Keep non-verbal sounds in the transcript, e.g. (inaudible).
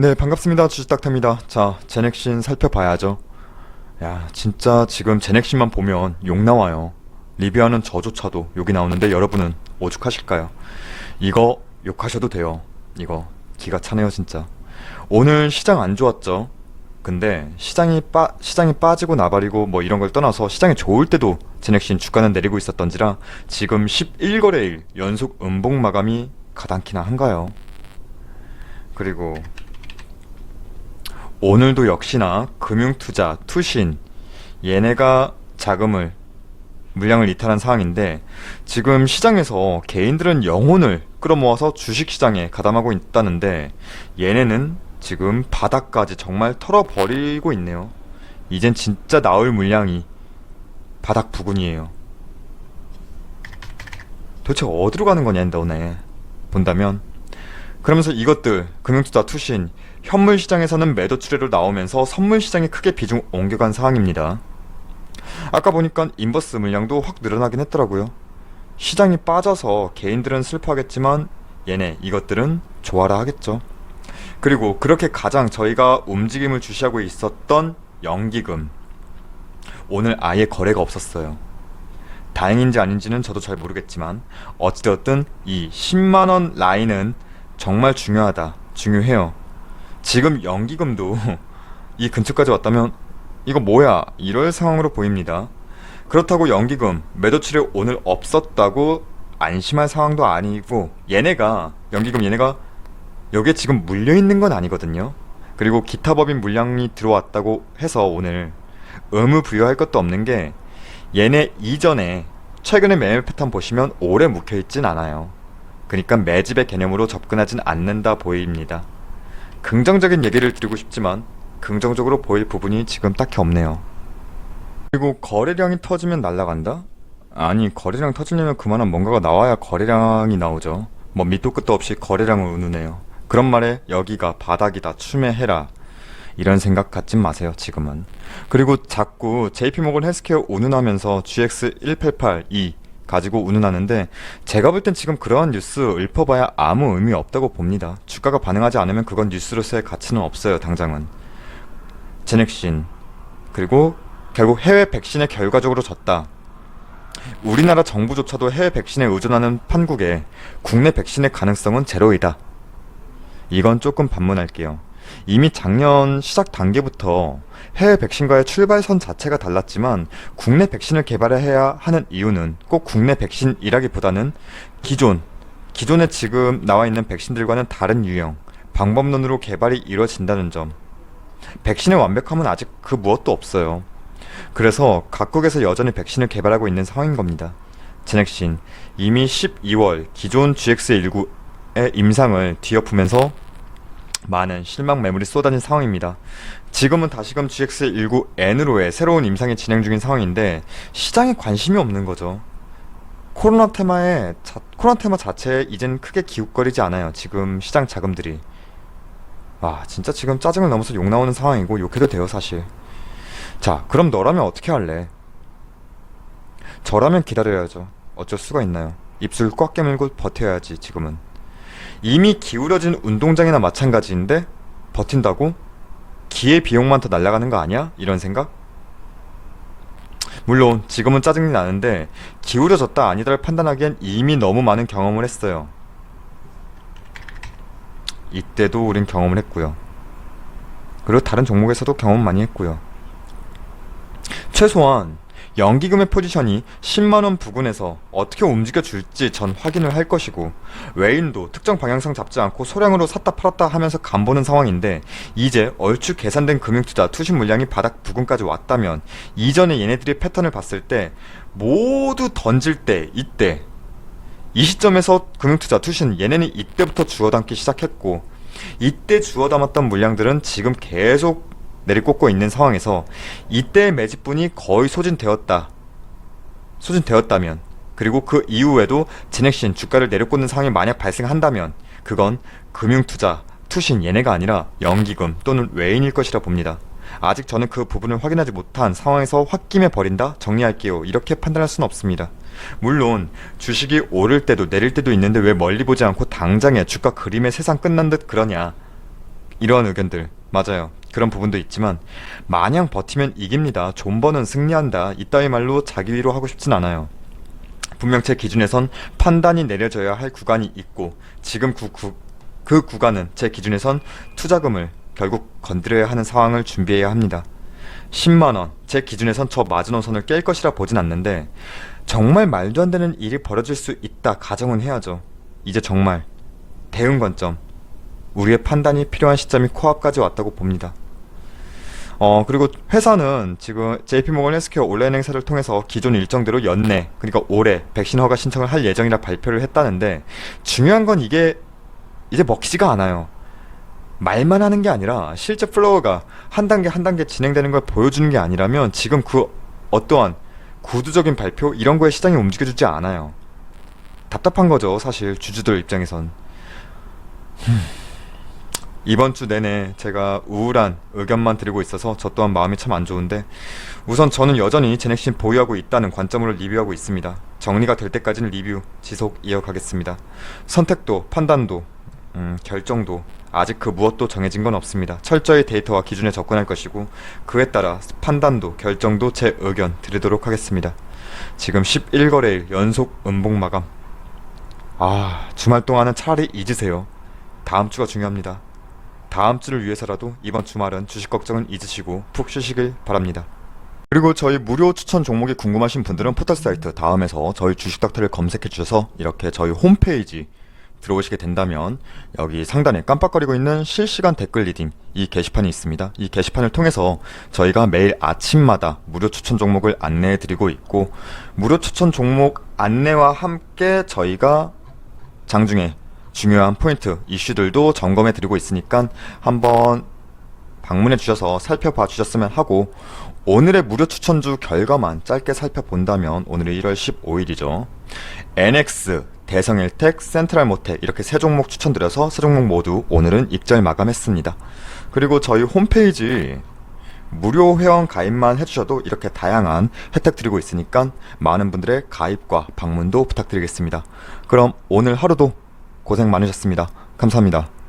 네, 반갑습니다. 주식닥터입니다. 자, 제넥신 살펴봐야죠. 야, 진짜 지금 제넥신만 보면 욕 나와요. 리뷰하는 저조차도 욕이 나오는데 여러분은 오죽하실까요? 이거 욕하셔도 돼요. 이거 기가 차네요, 진짜. 오늘 시장 안 좋았죠? 근데 시장이 빠 시장이 빠지고 나발이고 뭐 이런 걸 떠나서 시장이 좋을 때도 제넥신 주가는 내리고 있었던지라 지금 11거래일 연속 음봉 마감이 가당키나 한가요? 그리고 오늘도 역시나 금융투자, 투신 얘네가 자금을 물량을 이탈한 상황인데 지금 시장에서 개인들은 영혼을 끌어모아서 주식시장에 가담하고 있다는데 얘네는 지금 바닥까지 정말 털어버리고 있네요. 이젠 진짜 나올 물량이 바닥 부근이에요. 도대체 어디로 가는 거냐 너네 본다면 그러면서 이것들 금융투자 투신 현물 시장에서는 매도 추례로 나오면서 선물 시장에 크게 비중 옮겨간 상황입니다. 아까 보니까 인버스 물량도 확 늘어나긴 했더라고요. 시장이 빠져서 개인들은 슬퍼하겠지만 얘네 이것들은 좋아라 하겠죠. 그리고 그렇게 가장 저희가 움직임을 주시하고 있었던 연기금 오늘 아예 거래가 없었어요. 다행인지 아닌지는 저도 잘 모르겠지만 어찌되었든 이 10만원 라인은 정말 중요하다. 중요해요. 지금 연기금도 (laughs) 이 근처까지 왔다면 이거 뭐야 이럴 상황으로 보입니다. 그렇다고 연기금 매도 치료 오늘 없었다고 안심할 상황도 아니고 얘네가 연기금 얘네가 여기에 지금 물려 있는 건 아니거든요. 그리고 기타 법인 물량이 들어왔다고 해서 오늘 의무 부여할 것도 없는 게 얘네 이전에 최근에 매매 패턴 보시면 오래 묵혀 있진 않아요. 그러니까 매집의 개념으로 접근하진 않는다 보입니다. 긍정적인 얘기를 드리고 싶지만 긍정적으로 보일 부분이 지금 딱히 없네요. 그리고 거래량이 터지면 날라간다? 아니 거래량 터지려면 그만한 뭔가가 나와야 거래량이 나오죠. 뭐 밑도 끝도 없이 거래량을 운우네요. 그런 말에 여기가 바닥이다 추매해라 이런 생각 갖지 마세요 지금은. 그리고 자꾸 JP모건 헬스케어 운운하면서 GX1882 가지고 운운하는데 제가 볼 땐 지금 그러한 뉴스 읊어봐야 아무 의미 없다고 봅니다. 주가가 반응하지 않으면 그건 뉴스로서의 가치는 없어요 당장은. 제넥신 그리고 결국 해외 백신에 결과적으로 졌다. 우리나라 정부조차도 해외 백신에 의존하는 판국에 국내 백신의 가능성은 제로이다. 이건 조금 반문할게요. 이미 작년 시작 단계부터 해외 백신과의 출발선 자체가 달랐지만 국내 백신을 개발해야 하는 이유는 꼭 국내 백신이라기보다는 기존 기존에 지금 나와 있는 백신들과는 다른 유형 방법론으로 개발이 이루어진다는 점. 백신의 완벽함은 아직 그 무엇도 없어요. 그래서 각국에서 여전히 백신을 개발하고 있는 상황인 겁니다. 제넥신 이미 12월 기존 GX19의 임상을 뒤엎으면서 많은 실망 매물이 쏟아진 상황입니다. 지금은 다시금 GX19N으로의 새로운 임상이 진행 중인 상황인데 시장에 관심이 없는 거죠. 코로나 테마에 자, 코로나 테마 자체에 이젠 크게 기웃거리지 않아요. 지금 시장 자금들이. 와 진짜 지금 짜증을 넘어서 욕 나오는 상황이고 욕해도 돼요 사실. 자 그럼 너라면 어떻게 할래? 저라면 기다려야죠. 어쩔 수가 있나요? 입술 꽉 깨물고 버텨야지 지금은. 이미 기울어진 운동장이나 마찬가지인데 버틴다고? 기회 비용만 더 날아가는 거 아니야? 이런 생각? 물론 지금은 짜증이 나는데 기울어졌다 아니다를 판단하기엔 이미 너무 많은 경험을 했어요. 이때도 우린 경험을 했고요. 그리고 다른 종목에서도 경험 많이 했고요. 최소한 연기금의 포지션이 10만원 부근에서 어떻게 움직여 줄지 전 확인을 할 것이고 외인도 특정 방향성 잡지 않고 소량으로 샀다 팔았다 하면서 간보는 상황인데 이제 얼추 계산된 금융투자 투신 물량이 바닥 부근까지 왔다면 이전에 얘네들이 패턴을 봤을 때 모두 던질 때 이때 이 시점에서 금융투자 투신 얘네는 이때부터 주워담기 시작했고 이때 주워담았던 물량들은 지금 계속 내리꽂고 있는 상황에서 이때 매집분이 거의 소진되었다. 소진되었다면 그리고 그 이후에도 제넥신 주가를 내려꽂는 상황이 만약 발생한다면 그건 금융투자, 투신 얘네가 아니라 연기금 또는 외인일 것이라 봅니다. 아직 저는 그 부분을 확인하지 못한 상황에서 홧김에 버린다? 정리할게요. 이렇게 판단할 수는 없습니다. 물론 주식이 오를 때도 내릴 때도 있는데 왜 멀리 보지 않고 당장에 주가 그림의 세상 끝난 듯 그러냐? 이러한 의견들 맞아요. 그런 부분도 있지만 마냥 버티면 이깁니다. 존버는 승리한다. 이따위 말로 자기 위로 하고 싶진 않아요. 분명 제 기준에선 판단이 내려져야 할 구간이 있고 지금 그, 구, 그 구간은 제 기준에선 투자금을 결국 건드려야 하는 상황을 준비해야 합니다. 10만원, 제 기준에선 저 마지노선을 깰 것이라 보진 않는데 정말 말도 안 되는 일이 벌어질 수 있다 가정은 해야죠. 이제 정말 대응 관점, 우리의 판단이 필요한 시점이 코앞까지 왔다고 봅니다. 어, 그리고 회사는 지금 JP모건 헬스케어 온라인 행사를 통해서 기존 일정대로 연내, 그러니까 올해 백신 허가 신청을 할 예정이라 발표를 했다는데 중요한 건 이게 이제 먹히지가 않아요. 말만 하는 게 아니라 실제 플로어가 한 단계 한 단계 진행되는 걸 보여주는 게 아니라면 지금 그 어떠한 구두적인 발표 이런 거에 시장이 움직여주지 않아요. 답답한 거죠, 사실 주주들 입장에선. 이번 주 내내 제가 우울한 의견만 드리고 있어서 저 또한 마음이 참 안 좋은데 우선 저는 여전히 제넥신 보유하고 있다는 관점으로 리뷰하고 있습니다. 정리가 될 때까지는 리뷰 지속 이어가겠습니다. 선택도 판단도 음, 결정도 아직 그 무엇도 정해진 건 없습니다. 철저히 데이터와 기준에 접근할 것이고 그에 따라 판단도 결정도 제 의견 드리도록 하겠습니다. 지금 11거래일 연속 음봉 마감. 아 주말 동안은 차라리 잊으세요. 다음 주가 중요합니다. 다음 주를 위해서라도 이번 주말은 주식 걱정은 잊으시고 푹 쉬시길 바랍니다. 그리고 저희 무료 추천 종목이 궁금하신 분들은 포털 사이트 다음에서 저희 주식 닥터를 검색해 주셔서 이렇게 저희 홈페이지 들어오시게 된다면 여기 상단에 깜빡거리고 있는 실시간 댓글 리딩 이 게시판이 있습니다. 이 게시판을 통해서 저희가 매일 아침마다 무료 추천 종목을 안내해 드리고 있고 무료 추천 종목 안내와 함께 저희가 장중에 중요한 포인트 이슈들도 점검해 드리고 있으니까 한번 방문해 주셔서 살펴봐 주셨으면 하고 오늘의 무료 추천주 결과만 짧게 살펴본다면 오늘이 1월 15일이죠. NX, 대성일텍, 센트럴모텍 이렇게 세 종목 추천드려서 세 종목 모두 오늘은 입절 마감했습니다. 그리고 저희 홈페이지 무료 회원 가입만 해주셔도 이렇게 다양한 혜택 드리고 있으니까 많은 분들의 가입과 방문도 부탁드리겠습니다. 그럼 오늘 하루도 고생 많으셨습니다. 감사합니다.